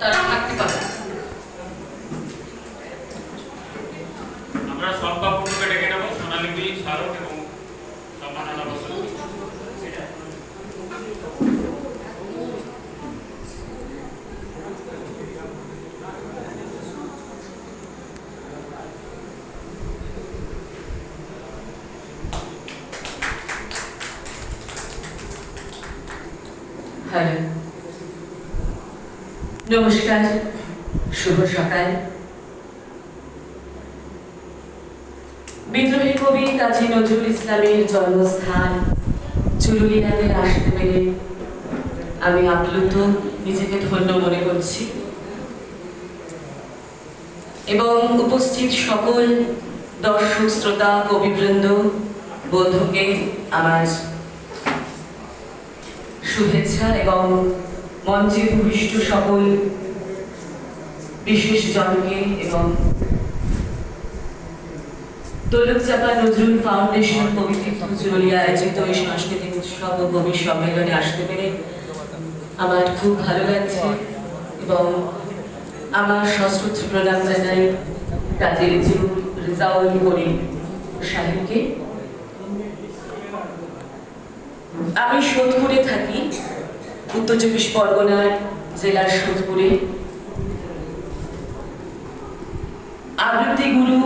তারা থাকতে পারে আমরা সর্বাপূর্ণকে ডেকে নেব সোনালী স্মারক এবং সম্মাননা বসন হ্যালো নমস্কার, শুভ সকাল। বিদ্রোহী কবি কাজী নজরুল ইসলামের জন্মস্থান। চুরুলিয়াতে আসতে পেরে আমি আপ্লুত, নিজেকে ধন্য মনে করছি। এবং উপস্থিত সকল দর্শক, শ্রোতা, কবিবৃন্দ, বন্ধুকে আমার শুভেচ্ছা এবং মঞ্চে ভূমিষ্ঠ সকল বিশেষ জনকে এবং দৌলতচাপা নজরুল ফাউন্ডেশন চুরলিয়া আয়োজিত এই সাংস্কৃতিক উৎসব ও কবি সম্মেলনে আসতে পেরে আমার খুব ভালো লাগছে এবং আমার সশ্রদ্ধ প্রণাম জানাই কাজী সাহেবকে। আমি সোদপুরে থাকি। উত্তর চব্বিশ পরগনার জেলার সোদপুরে আবৃত্তি গুরু